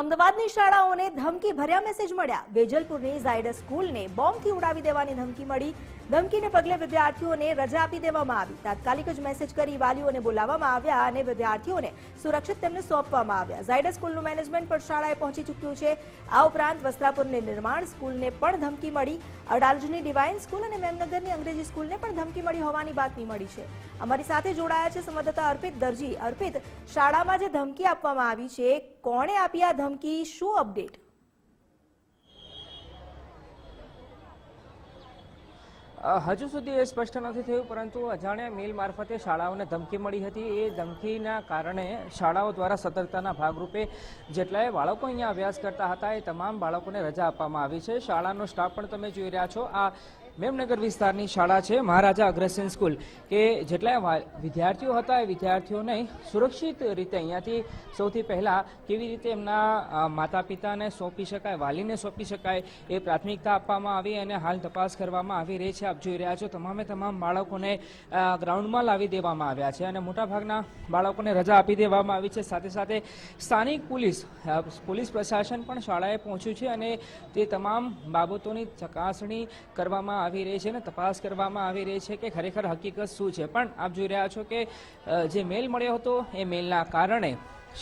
અમદાવાદની શાળાઓને ધમકી ભર્યા મેસેજ મળ્યા. વેજલપુરની ઝાયડસ સ્કૂલને બોમ્બથી ઉડાવી દેવાની ધમકી મળી. ધમકીને પગલે વિદ્યાર્થીઓને રજા આપી દેવામાં આવી. તાત્કાલિક જ મેસેજ કરી વાલીઓને બોલાવવામાં આવ્યા અને વિદ્યાર્થીઓને સુરક્ષિત તેમને સોંપવામાં આવ્યા. ઝાયડસ સ્કૂલનું મેનેજમેન્ટ પણ શાળાએ પહોંચી ચૂક્યું છે. આ ઉપરાંત વસ્ત્રાપુરની નિર્માણ સ્કૂલને પણ ધમકી મળી. અડાલજની ડિવાઇન સ્કૂલ અને મેમનગરની અંગ્રેજી સ્કૂલને પણ ધમકી મળી હોવાની બાતમી મળી છે. અમારી સાથે જોડાયા છે સંવાદદાતા અર્પિત દરજી. અર્પિત, શાળામાં જે ધમકી આપવામાં આવી છે, કોણે આપી આ ધમકી? શું અપડેટ હજુ સુધી એ સ્પષ્ટ નથી થયું, પરંતુ અજાણ્યા મેલ મારફતે શાળાઓને ધમકી મળી હતી. એ ધમકીના કારણે શાળાઓ દ્વારા સતર્કતાના ભાગરૂપે જેટલાય બાળકો અહીંયા અભ્યાસ કરતા હતા, એ તમામ બાળકોને રજા આપવામાં આવી છે. શાળાનો સ્ટાફ પણ તમે જોઈ રહ્યા છો. આ મેમનગર વિસ્તારની શાળા છે, મહારાજા અગ્રસેન સ્કૂલ, કે જેટલા વિદ્યાર્થીઓ હતા એ વિદ્યાર્થીઓને સુરક્ષિત રીતે અહીંયાથી સૌથી પહેલાં કેવી રીતે એમના માતા પિતાને સોંપી શકાય, વાલીને સોંપી શકાય એ પ્રાથમિકતા આપવામાં આવી અને હાલ તપાસ કરવામાં આવી રહી છે. આપ જોઈ રહ્યા છો, તમામે તમામ બાળકોને ગ્રાઉન્ડમાં લાવી દેવામાં આવ્યા છે અને મોટાભાગના બાળકોને રજા આપી દેવામાં આવી છે. સાથે સાથે સ્થાનિક પોલીસ પોલીસ પ્રશાસન પણ શાળાએ પહોંચ્યું છે અને તે તમામ બાબતોની ચકાસણી કરવામાં આવી રહી છે અને તપાસ કરવામાં આવી રહી છે કે ખરેખર હકીકત શું છે. પણ આપ જોઈ રહ્યા છો કે જે મેલ મળ્યો હતો એ મેલના કારણે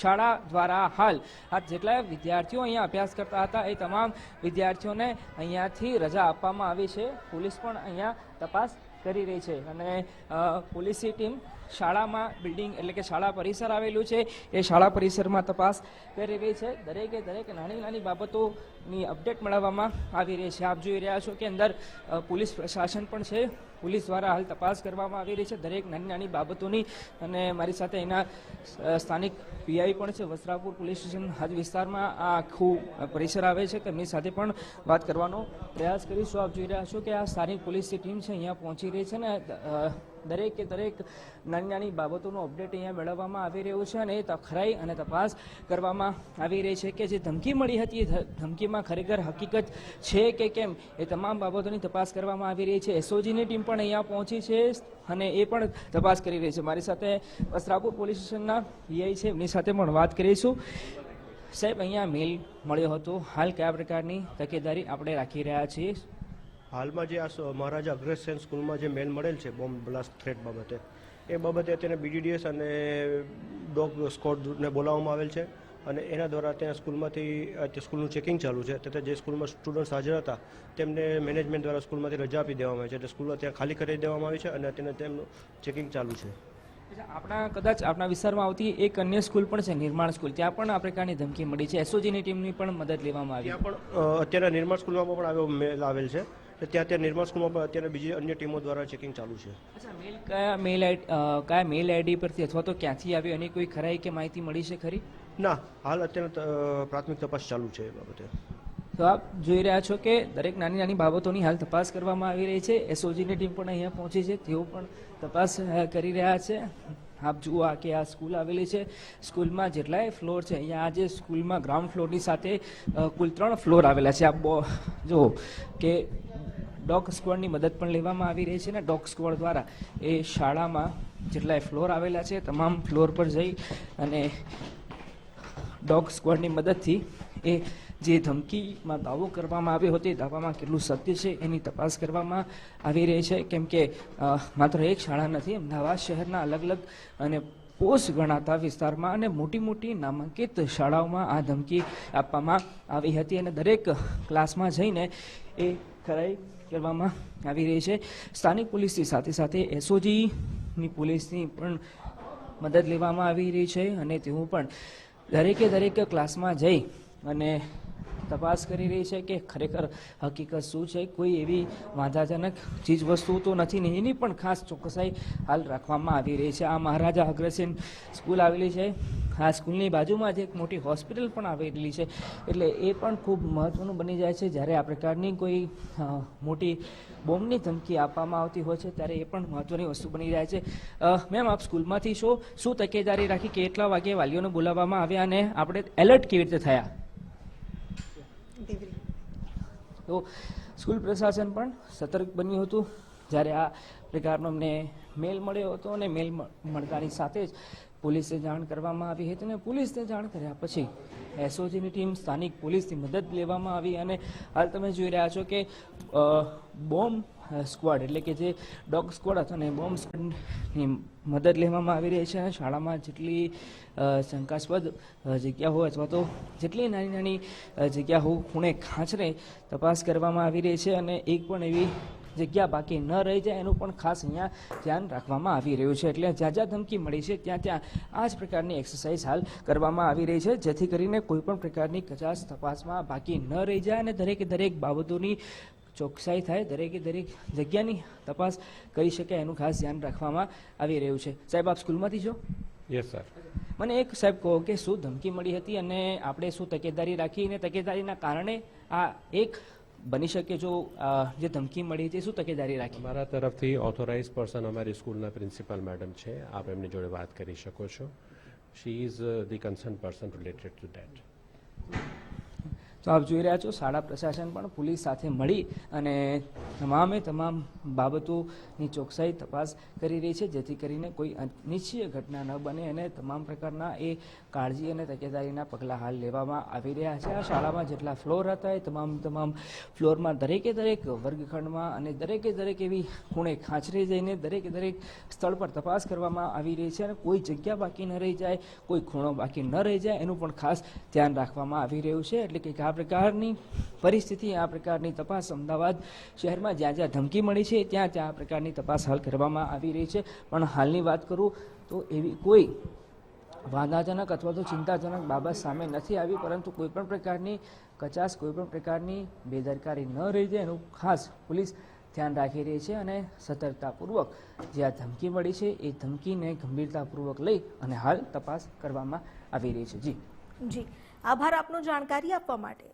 શાળા દ્વારા હાલ આ જેટલા વિદ્યાર્થીઓ અહીંયા અભ્યાસ કરતા હતા એ તમામ વિદ્યાર્થીઓને અહીંયાથી રજા આપવામાં આવી છે. પોલીસ પણ અહીંયા તપાસ કરી રહી છે અને પોલીસની ટીમ શાળામાં બિલ્ડિંગ એટલે કે શાળા પરિસર આવેલું છે. એ શાળા પરિસરમાં તપાસ કરી રહી છે. દરેકે દરેક નાની નાની બાબતોની અપડેટ મેળવવામાં આવી રહી છે. આપ જોઈ રહ્યા છો કે અંદર પોલીસ પ્રશાસન પણ છે. પોલીસ દ્વારા હાલ તપાસ કરવામાં આવી રહી છે. દરેક નાની નાની બાબતોની અને મારી સાથે એના સ્થાનિક પીઆઈ પણ છે. વસ્ત્રાપુર પોલીસ સ્ટેશન હદ વિસ્તારમાં આ આખું પરિસર આવે છે. તેમની સાથે પણ વાત કરવાનો પ્રયાસ કરીશું. આપ જોઈ રહ્યા છો કે આ સ્થાનિક પોલીસની ટીમ છે, અહીંયા પહોંચી રહી છે ને દરેકે દરેક નાની નાની બાબતોનું અપડેટ અહીંયા મેળવવામાં આવી રહ્યું છે અને તખરાઈ અને તપાસ કરવામાં આવી રહી છે કે જે ધમકી મળી હતી એ ધમકીમાં ખરેખર હકીકત છે કે કેમ? એ તમામ બાબતોની તપાસ કરવામાં આવી રહી છે. એસઓજીની ટીમ પણ અહીંયા પહોંચી છે અને એ પણ તપાસ કરી રહી છે. મારી સાથે વસ્ત્રાપુર પોલીસ સ્ટેશનના પીઆઈ છે. એમની સાથે પણ વાત કરીશું. સાહેબ, અહીંયા મેલ મળ્યો હતો. હાલ કયા પ્રકારની તકેદારી આપણે રાખી રહ્યા છીએ? હાલમાં જે આ મહારાજા અગ્રસેન સ્કૂલમાં જે મેલ મળેલ છે બોમ્બ બ્લાસ્ટ થ્રેટ બાબતે એ બાબતે અત્યારે બીડીડીએસ અને ડોગ સ્કોડને બોલાવવામાં આવેલ છે અને એના દ્વારા ત્યાં સ્કૂલમાંથી સ્કૂલનું ચેકિંગ ચાલુ છે. તથા જે સ્કૂલમાં સ્ટુડન્ટ્સ હાજર હતા તેમને મેનેજમેન્ટ દ્વારા સ્કૂલમાંથી રજા આપી દેવામાં આવી છે. એટલે સ્કૂલ ત્યાં ખાલી કરી દેવામાં આવી છે અને તેને તેમનું ચેકિંગ ચાલુ છે. આપણા કદાચ આપણા વિસ્તારમાં આવતી એક અન્ય સ્કૂલ પણ છે નિર્માણ સ્કૂલ. ત્યાં પણ આ પ્રકારની ધમકી મળી છે. એસઓજીની ટીમની પણ મદદ લેવામાં આવી. ત્યાં પણ અત્યારે નિર્માણ સ્કૂલમાં પણ આવ્યો મેલ આવેલ છે. ત્યાં અત્યારે નિર્માણ સ્કૂલમાં પણ અત્યારે બીજી અન્ય ટીમો દ્વારા ચેકિંગ ચાલુ છે. અચ્છા મેલ કયા મેલ આઈડી કયા મેલ આઈડી પરથી અથવા તો ક્યાંથી આવી? અને કોઈ ખરાઈ કે માહિતી મળી છે ખરી? ના હાલ અત્યારે પ્રાથમિક તપાસ ચાલુ છે એ બાબતે. તો આપ જોઈ રહ્યા છો કે દરેક નાની નાની બાબતોની હાલ તપાસ કરવામાં આવી રહી છે. એસઓજીની ટીમ પણ અહીંયા પહોંચી છે. તેઓ પણ તપાસ કરી રહ્યા છે. આપ જુઓ આ કે આ સ્કૂલ આવેલી છે. સ્કૂલમાં જેટલાય ફ્લોર છે અહીંયા આજે સ્કૂલમાં ગ્રાઉન્ડ ફ્લોરની સાથે કુલ ત્રણ ફ્લોર આવેલા છે. આપ જુઓ કે ડોગ સ્કવોડની મદદ પણ લેવામાં આવી રહી છે ને ડોગ સ્કવોડ દ્વારા એ શાળામાં જેટલાય ફ્લોર આવેલા છે, તમામ ફ્લોર પર જઈ અને ડોગ સ્કવોડની મદદથી એ જે ધમકીમાં દાવો કરવામાં આવ્યો હતો, એ દાવામાં કેટલું સત્ય છે એની તપાસ કરવામાં આવી રહી છે. કેમ કે માત્ર એક શાળા નથી, અમદાવાદ શહેરના અલગ અલગ અને પોસ્ટ ગણાતા વિસ્તારમાં અને મોટી મોટી નામાંકિત શાળાઓમાં આ ધમકી આપવામાં આવી હતી અને દરેક ક્લાસમાં જઈને એ ખરાઈ કરવામાં આવી રહી છે. સ્થાનિક પોલીસની સાથે સાથે એસઓજીની પોલીસની પણ મદદ લેવામાં આવી રહી છે અને તેઓ પણ દરેકે દરેક ક્લાસમાં જઈ અને તપાસ કરી રહી છે કે ખરેખર હકીકત શું છે? કોઈ એવી વાંધાજનક ચીજ વસ્તુ તો નથી ને એની પણ ખાસ ચોકસાઈ હાલ રાખવામાં આવી રહી છે. આ મહારાજા અગ્રસેન સ્કૂલ આવેલી છે. આ સ્કૂલની બાજુમાં જ એક મોટી હોસ્પિટલ પણ આવેલી છે. એટલે એ પણ ખૂબ મહત્વનું બની જાય છે. જ્યારે આ પ્રકારની કોઈ મોટી બોમ્બની ધમકી આપવામાં આવતી હોય છે, ત્યારે એ પણ મહત્વની વસ્તુ બની જાય છે. મેમ, આપ સ્કૂલમાંથી છો? શું તકેદારી રાખી? કેટલા વાગે વાલીઓને બોલાવવામાં આવ્યા અને આપણે એલર્ટ કેવી રીતે થયા? તો સ્કૂલ પ્રશાસન પણ સતર્ક બન્યું હતું. જ્યારે આ પ્રકારનો અમને મેલ મળ્યો હતો અને મેલ મળતાની સાથે જ પોલીસે જાણ કરવામાં આવી હતી અને પોલીસને જાણ કર્યા પછી એસઓજીની ટીમ સ્થાનિક પોલીસની મદદ લેવામાં આવી અને હાલ તમે જોઈ રહ્યા છો કે બોમ્બ સ્ક્વોડ, એટલે કે જે ડોગ સ્ક્વોડ હતો ને બોમ્બ સ્ક્વોડની મદદ લેવામાં આવી રહી છે. અને શાળામાં જેટલી શંકાસ્પદ જગ્યા હોય અથવા તો જેટલી નાની નાની જગ્યા હોય, ખૂણે ખાંચરે તપાસ કરવામાં આવી રહી છે અને એક પણ એવી જગ્યા બાકી ન રહી જાય એનું પણ ખાસ અહીંયા ધ્યાન રાખવામાં આવી રહ્યું છે. એટલે જ્યાં જ્યાં ધમકી મળી છે ત્યાં ત્યાં આ જ પ્રકારની એક્સરસાઇઝ હાલ કરવામાં આવી રહી છે જેથી કરીને કોઈપણ પ્રકારની કચાશ તપાસમાં બાકી ન રહી જાય અને દરેકે દરેક બાબતોની ચોકસાઈ થાય દરેકે દરેક જગ્યાની તપાસ કરી શકે એનું ખાસ ધ્યાન રાખવામાં આવી રહ્યું છે. સાહેબ આપ સ્કૂલમાંથી છો? યસ સર મને એક સાહેબ કહો કે શું ધમકી મળી હતી અને આપણે શું તકેદારી રાખી અને તકેદારીના કારણે આ એક બની શકે જો જે ધમકી મળી હતી શું તકેદારી રાખી? મારા તરફથી ઓથોરાઇઝ પર્સન અમારી સ્કૂલના પ્રિન્સિપાલ મેડમ છે. આપ એમની જોડે વાત કરી શકો છો. She is the concern person related to that તો આપ જોઈ રહ્યા છો, શાળા પ્રશાસન પણ પોલીસ સાથે મળી અને તમામે તમામ બાબતોની ચોકસાઈ તપાસ કરી રહી છે, જેથી કરીને કોઈ અનિચ્છીય ઘટના ન બને અને તમામ પ્રકારના એ કાળજી અને તકેદારીના પગલાં હાલ લેવામાં આવી રહ્યા છે. આ શાળામાં જેટલા ફ્લોર હતા, એ તમામ તમામ ફ્લોરમાં દરેકે દરેક વર્ગખંડમાં અને દરેકે દરેક એવી ખૂણે ખાંચરે જઈને દરેકે દરેક સ્થળ પર તપાસ કરવામાં આવી રહી છે અને કોઈ જગ્યા બાકી ન રહી જાય, કોઈ ખૂણો બાકી ન રહી જાય, એનું પણ ખાસ ધ્યાન રાખવામાં આવી રહ્યું છે. એટલે કે આ પ્રકારની પરિસ્થિતિ, આ પ્રકારની તપાસ અમદાવાદ શહેરમાં જ્યાં જ્યાં ધમકી મળી છે, ત્યાં ત્યાં આ પ્રકારની તપાસ હાલ કરવામાં આવી રહી છે. પણ હાલની વાત કરું તો એવી કોઈ વાંધાજનક અથવા તો ચિંતાજનક બાબત સામે નથી આવી, પરંતુ કોઈ પણ પ્રકારની કચાશ કોઈ પણ પ્રકારની બેદરકારી ન રહી જાય એનું ખાસ પોલીસ ધ્યાન રાખી રહી છે અને સતર્કતાપૂર્વક જે આ ધમકી મળી છે, એ ધમકીને ગંભીરતાપૂર્વક લઈ અને હાલ તપાસ કરવામાં આવી રહી છે. જી. જી. આભાર આપનો જાણકારી આપવા માટે.